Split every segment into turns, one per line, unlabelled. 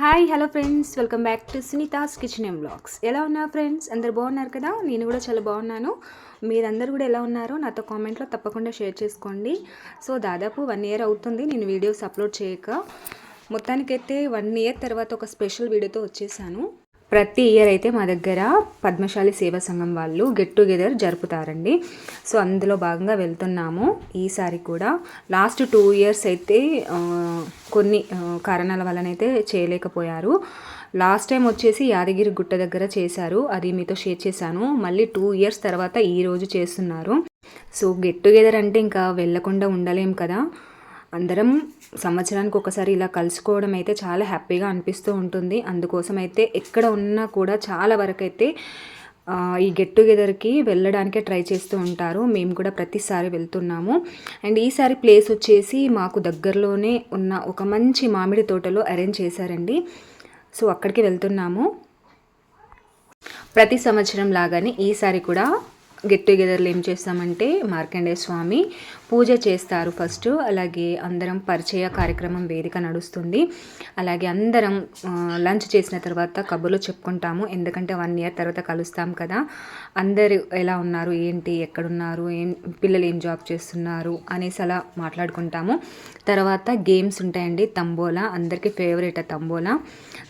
Hi hello friends welcome back to Sunitha's kitchen M blogs ఎలా ఉన్నారు friends అందరు బాగున్నారు కదా? నేను కూడా చాలా బాగున్నాను. మీరందరూ కూడా ఎలా ఉన్నారో నాతో కామెంట్లో తప్పకుండా షేర్ చేసుకోండి. సో దాదాపు వన్ ఇయర్ అవుతుంది నేను వీడియోస్ అప్లోడ్ చేయక. మొత్తానికైతే వన్ ఇయర్ తర్వాత ఒక స్పెషల్ వీడియోతో వచ్చేసాను. ప్రతి ఇయర్ అయితే మా దగ్గర పద్మశాలి సేవా సంఘం వాళ్ళు గెట్ టుగెదర్ జరుపుతారండి. సో అందులో భాగంగా వెళ్తున్నాము. ఈసారి కూడా లాస్ట్ టూ ఇయర్స్ అయితే కొన్ని కారణాల వల్లనైతే చేయలేకపోయారు. లాస్ట్ టైం వచ్చేసి యాదగిరి గుట్ట దగ్గర చేశారు. అది మీతో షేర్ చేశాను. మళ్ళీ టూ ఇయర్స్ తర్వాత ఈ రోజు చేస్తున్నారు. సో గెట్ టుగెదర్ అంటే ఇంకా వెళ్ళకుండా ఉండలేం కదా. అందరం సంవత్సరానికి ఒకసారి ఇలా కలుసుకోవడం అయితే చాలా హ్యాపీగా అనిపిస్తూ ఉంటుంది. అందుకోసం అయితే ఎక్కడ ఉన్నా కూడా చాలా వరకు అయితే ఈ గెట్ టుగెదర్కి వెళ్ళడానికే ట్రై చేస్తూ ఉంటారు. మేము కూడా ప్రతిసారి వెళ్తున్నాము. అండ్ ఈసారి ప్లేస్ వచ్చేసి మాకు దగ్గరలోనే ఉన్న ఒక మంచి మామిడి తోటలో అరేంజ్ చేశారండి. సో అక్కడికి వెళ్తున్నాము. ప్రతి సంవత్సరం లాగానే ఈసారి కూడా గెట్ టుగెదర్లో ఏం చేస్తామంటే మార్కండేయ స్వామి పూజ చేస్తారు ఫస్ట్. అలాగే అందరం పరిచయ కార్యక్రమం వేదిక నడుస్తుంది. అలాగే అందరం లంచ్ చేసిన తర్వాత కబుర్లు చెప్పుకుంటాము. ఎందుకంటే వన్ ఇయర్ తర్వాత కలుస్తాం కదా. అందరు ఎలా ఉన్నారు? ఏంటి? ఎక్కడున్నారు? ఏం పిల్లలు ఏం జాబ్ చేస్తున్నారు? అనేసి అలా మాట్లాడుకుంటాము. తర్వాత గేమ్స్ ఉంటాయండి. తంబోలా. అందరికీ ఫేవరెట్ తంబోలా.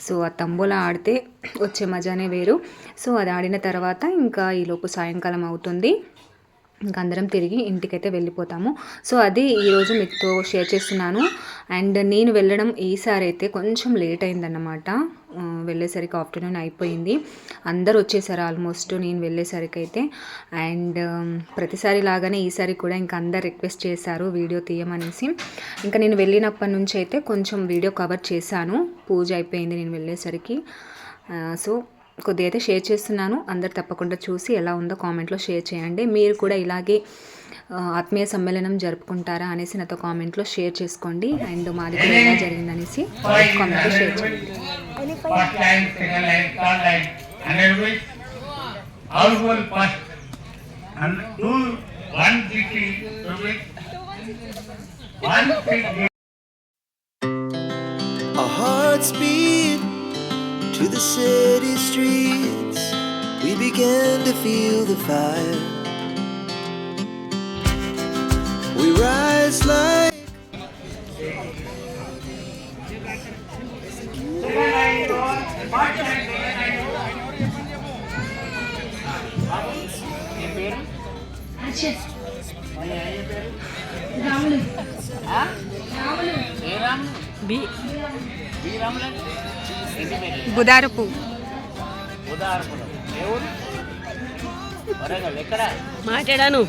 సో ఆ తంబోలా ఆడితే వచ్చే మజానే వేరు. సో అది ఆడిన తర్వాత ఇంకా ఈలోపు సాయంకాలం అవుతుంది. ఇంకా అందరం తిరిగి ఇంటికైతే వెళ్ళిపోతాము. సో అది ఈరోజు మీతో షేర్ చేస్తున్నాను. అండ్ నేను వెళ్ళడం ఈసారి అయితే కొంచెం లేట్ అయిందన్నమాట. వెళ్ళేసరికి ఆఫ్టర్నూన్ అయిపోయింది. అందరు వచ్చేసారు ఆల్మోస్ట్ నేను వెళ్ళేసరికి అయితే అండ్ ప్రతిసారి లాగానే ఈసారి కూడా ఇంకా అందరు రిక్వెస్ట్ చేశారు వీడియో తీయమనేసి. ఇంకా నేను వెళ్ళినప్పటి నుంచి అయితే కొంచెం వీడియో కవర్ చేశాను. పూజ అయిపోయింది నేను వెళ్ళేసరికి. సో కొద్దిగా అయితే షేర్ చేస్తున్నాను. అందరు తప్పకుండా చూసి ఎలా ఉందో కామెంట్లో షేర్ చేయండి. మీరు కూడా ఇలాగే ఆత్మీయ సమ్మేళనం జరుపుకుంటారా అనేసి నాతో కామెంట్లో షేర్ చేసుకోండి. అండ్ మాది కూడా ఎలా జరిగిందనేసి కామెంట్లో షేర్ చేయండి.
the city streets. We began to feel the fire. We rise like
బుధారపు
ఉదాహరణ ఎవరు వరంగల్ ఎక్కడ?
మాట్లాడాను.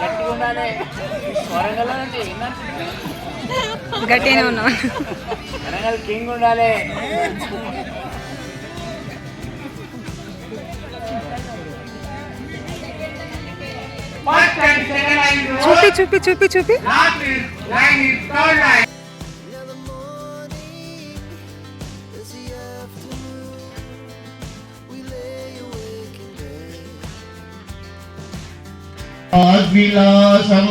గట్టిగా ఉండాలి. వరంగల్ అంటే
గట్టిగానే ఉన్నాం
వరంగల్ కింగ్ ఉండాలి.
छुपी छुपी छुपी
छुपी आदिलासम्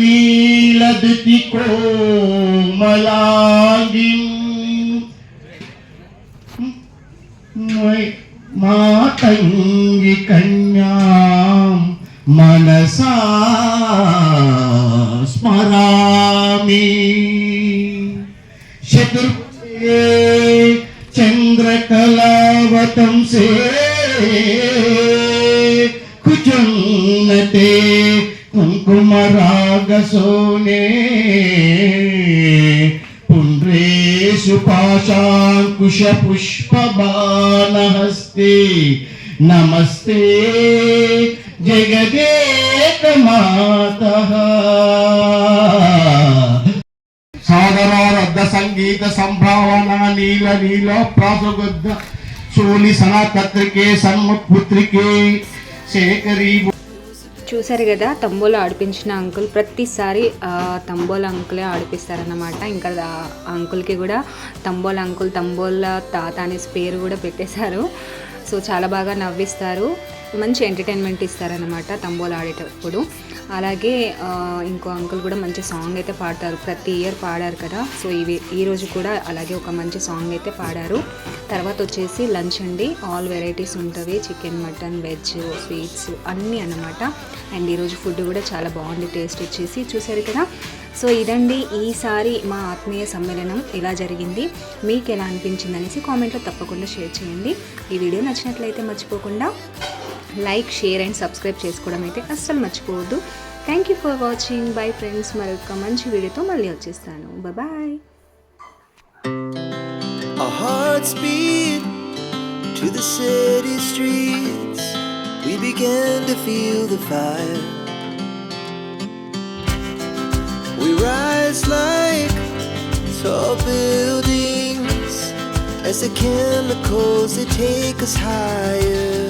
महेन्द्रनीलदति कोमलाङ्गीम् మాతంగి కన్యా మనసా స్మరామి శత్రు చంద్రకలావతం సే కుచున్నతే కుంకుమరాగసోనే the morning is పుష్పబాణహస్తే. నమస్తే జగదేక సాగరారద్ద సంగీత సంభావన నీల నీల ప్రాసగద్ద సోలి సనాకత్రికే సన్ముత్పుత్రికే శేఖరీ
చూసారు కదా తంబోలా ఆడిపించిన అంకుల్ ప్రతిసారి ఆ తంబోలా అంకులే ఆడిపిస్తారన్నమాట. ఇంకా అంకుల్కి కూడా తంబోలా అంకుల్ తంబోలా తాత అనేసి పేరు కూడా పెట్టేశారు. సో చాలా బాగా నవ్విస్తారు. మంచి ఎంటర్టైన్మెంట్ ఇస్తారనమాట తంబోలు ఆడేటప్పుడు. అలాగే ఇంకో అంకుల్ కూడా మంచి సాంగ్ అయితే పాడతారు. ప్రతి ఇయర్ పాడారు కదా. సో ఇవి ఈ రోజు కూడా అలాగే ఒక మంచి సాంగ్ అయితే పాడారు. తర్వాత వచ్చేసి లంచ్ అండి. ఆల్ వెరైటీస్ ఉంటుంది చికెన్ మటన్ వెజ్ స్వీట్స్ అన్నీ అన్నమాట. అండ్ ఈరోజు ఫుడ్ కూడా చాలా బాగుంది. టేస్ట్ వచ్చేసి చూసారు కదా. సో ఇదండి ఈసారి మా ఆత్మీయ సమ్మేళనం. ఎలా జరిగింది. మీకు ఎలా అనిపించింది అనేసి కామెంట్లో తప్పకుండా షేర్ చేయండి. ఈ వీడియో నచ్చినట్లయితే మర్చిపోకుండా లైక్ షేర్ అండ్ సబ్స్క్రైబ్ చేసుకోవడం అయితే అస్సలు మర్చిపోవద్దు thank you for watching bye friends మరొక మంచి వీడియోతో మళ్ళీ వచ్చేస్తాను bye
Our hearts beat to the city streets. We began to feel the fire. We rise like tall buildings as the chemicals they take us higher.